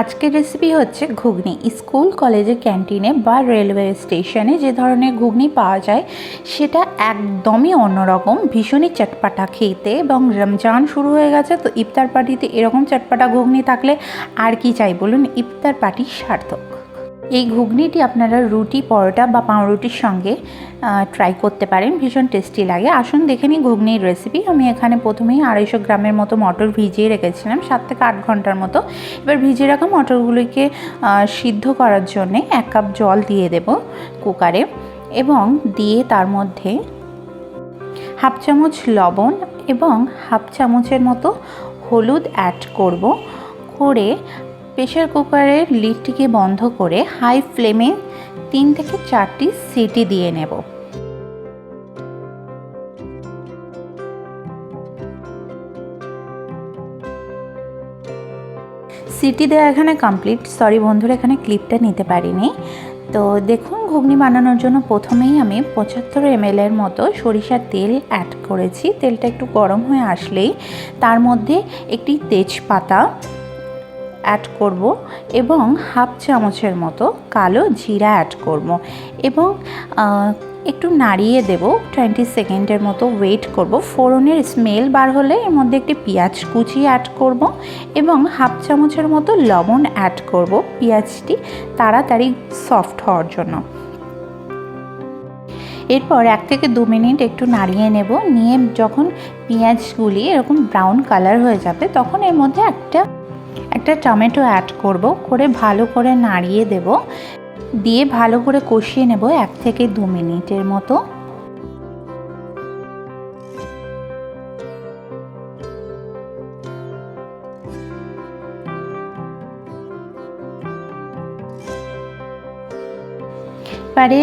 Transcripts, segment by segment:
আজকের রেসিপি হচ্ছে ঘুগনি। স্কুল কলেজে ক্যান্টিনে বা রেলওয়ে স্টেশনে যে ধরনের ঘুগনি পাওয়া যায়, সেটা একদমই অন্যরকম। ভীষণই চটপাটা খেতে এবং রমজান শুরু হয়ে গেছে, তো ইফতার পার্টিতে এরকম চটপাটা ঘুগনি থাকলে আর কি চাই বলুন? ইফতার পার্টি সার্থক। এই ঘুগনিটি আপনারা রুটি, পরোটা বা পাউরুটির সঙ্গে ট্রাই করতে পারেন। ভীষণ টেস্টি লাগে। আসুন, দেখে নিই ঘুগনির রেসিপি আমি এখানে প্রথমেই আড়াইশো গ্রামের মতো মটর ভিজিয়ে রেখেছিলাম, সাত থেকে আট ঘণ্টার মতো। এবার ভিজিয়ে রাখা মটরগুলিকে সিদ্ধ করার জন্যে এক কাপ জল দিয়ে দেব কুকারে এবং দিয়ে তার মধ্যে হাফ চামচ লবণ এবং হাফ চামচের মতো হলুদ অ্যাড করব। করে প্রেশার কুকারের লিডটিকে বন্ধ করে হাই ফ্লেমে তিন থেকে চারটি সিটি দিয়ে নেব। সিটি দেওয়া এখানে কমপ্লিট সরি বন্ধুরা, এখানে ক্লিপটা নিতে পারিনি। তো দেখুন, ঘুগনি বানানোর জন্য প্রথমেই আমি পঁচাত্তর এর মতো সরিষার তেল অ্যাড করেছি। তেলটা একটু গরম হয়ে আসলেই তার মধ্যে একটি তেজপাতা অ্যাড করব এবং হাফ চামচের মতো কালো জিরা অ্যাড করব এবং একটু নাড়িয়ে দেব। টোয়েন্টি সেকেন্ডের মতো ওয়েট করব। ফোড়নের স্মেল বার হলে এর মধ্যে একটি পেঁয়াজ কুচি অ্যাড করব এবং হাফ চামচের মতো লবণ অ্যাড করব। পেঁয়াজটি তাড়াতাড়ি সফট হওয়ার জন্য। এরপর এক থেকে দু মিনিট একটু নাড়িয়ে নেব। নিয়ে যখন পেঁয়াজগুলি এরকম ব্রাউন কালার হয়ে যাবে, তখন এর মধ্যে একটা একটা টমেটো অ্যাড করব, করে ভালো করে নাড়িয়ে দেব। দিয়ে ভালো করে কষিয়ে নেব এক থেকে দু মিনিটের মতো।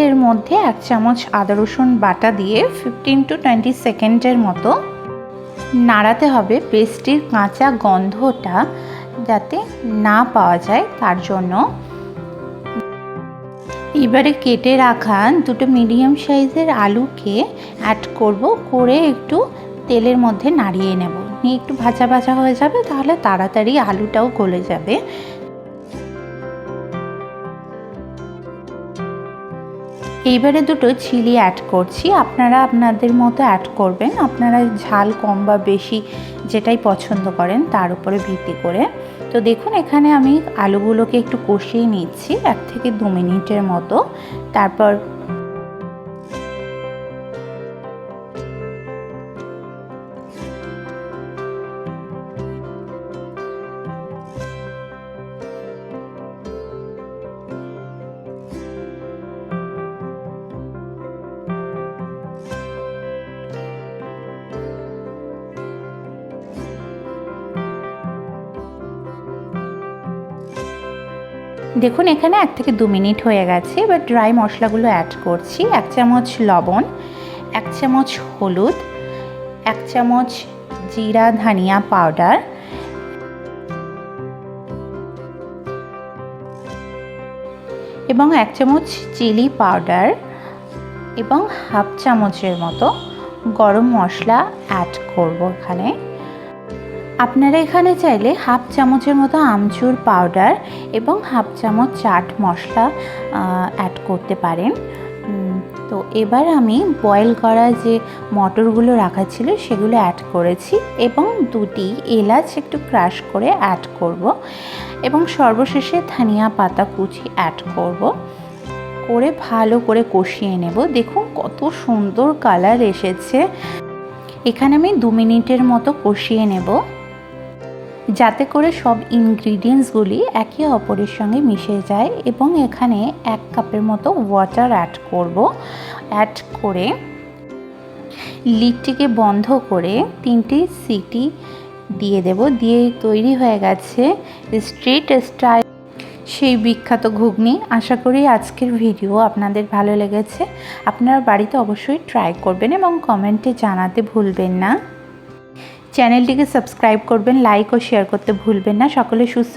এর মধ্যে এক চামচ আদা রসুন বাটা দিয়ে ফিফটিন টু টোয়েন্টি সেকেন্ডের মতো নাড়াতে হবে পেস্টটির কাঁচা গন্ধটা যাতে না পাওয়া যায়, তার জন্য। এবারে কেটে রাখা দুটো মিডিয়াম সাইজের আলুকে অ্যাড করব, করে একটু তেলের মধ্যে নাড়িয়ে নেব। নিয়ে একটু ভাজা ভাজা হয়ে যাবে, তাহলে তাড়াতাড়ি আলুটাও গলে যাবে। এইবারে দুটো চিলি অ্যাড করছি। আপনারা আপনাদের মতো অ্যাড করবেন। আপনারা ঝাল কম বা বেশি যেটাই পছন্দ করেন, তার উপরে ভিত্তি করে। তো দেখুন, এখানে আমি আলুগুলোকে একটু কষিয়ে নিচ্ছি, এক থেকে দু মিনিটের মতো। তারপর দেখুন, এখানে এক থেকে দু মিনিট হয়ে গেছে। এবার ড্রাই মশলাগুলো অ্যাড করছি। এক চামচ লবণ, এক চামচ হলুদ, এক চামচ জিরা, ধনিয়া পাউডার এবং এক চামচ চিলি পাউডার এবং হাফ চামচের মতো গরম মশলা অ্যাড করব এখানে। আপনারা এখানে চাইলে হাফ চামচের মতো আমচুর পাউডার এবং হাফ চামচ চাট মশলা অ্যাড করতে পারেন। তো এবার আমি বয়েল করা যে মটরগুলো রাখা ছিল সেগুলো অ্যাড করেছি এবং দুটি এলাচ একটু ক্রাশ করে অ্যাড করব এবং সর্বশেষে ধনিয়া পাতা কুচি অ্যাড করব। করে ভালো করে কষিয়ে নেব। দেখুন কত সুন্দর কালার এসেছে। এখানে আমি দু মিনিটের মতো কষিয়ে নেব। যাতে করে সব ইনগ্রিডিয়েন্টসগুলি একে অপরের সঙ্গে মিশে যায় এবং এখানে এক কাপের মতো ওয়াটার অ্যাড করব। অ্যাড করে লিডটিকে বন্ধ করে তিনটি সিটি দিয়ে দেব। দিয়ে তৈরি হয়ে গেছে স্ট্রিট স্টাইল সেই বিখ্যাত ঘুগনি। আশা করি আজকের ভিডিও আপনাদের ভালো লেগেছে। আপনারা বাড়িতে অবশ্যই ট্রাই করবেন এবং কমেন্টে জানাতে ভুলবেন না। চ্যানেলটিকে সাবস্ক্রাইব করবেন লাইক ও শেয়ার করতে ভুলবেন না। সকলে সুস্থ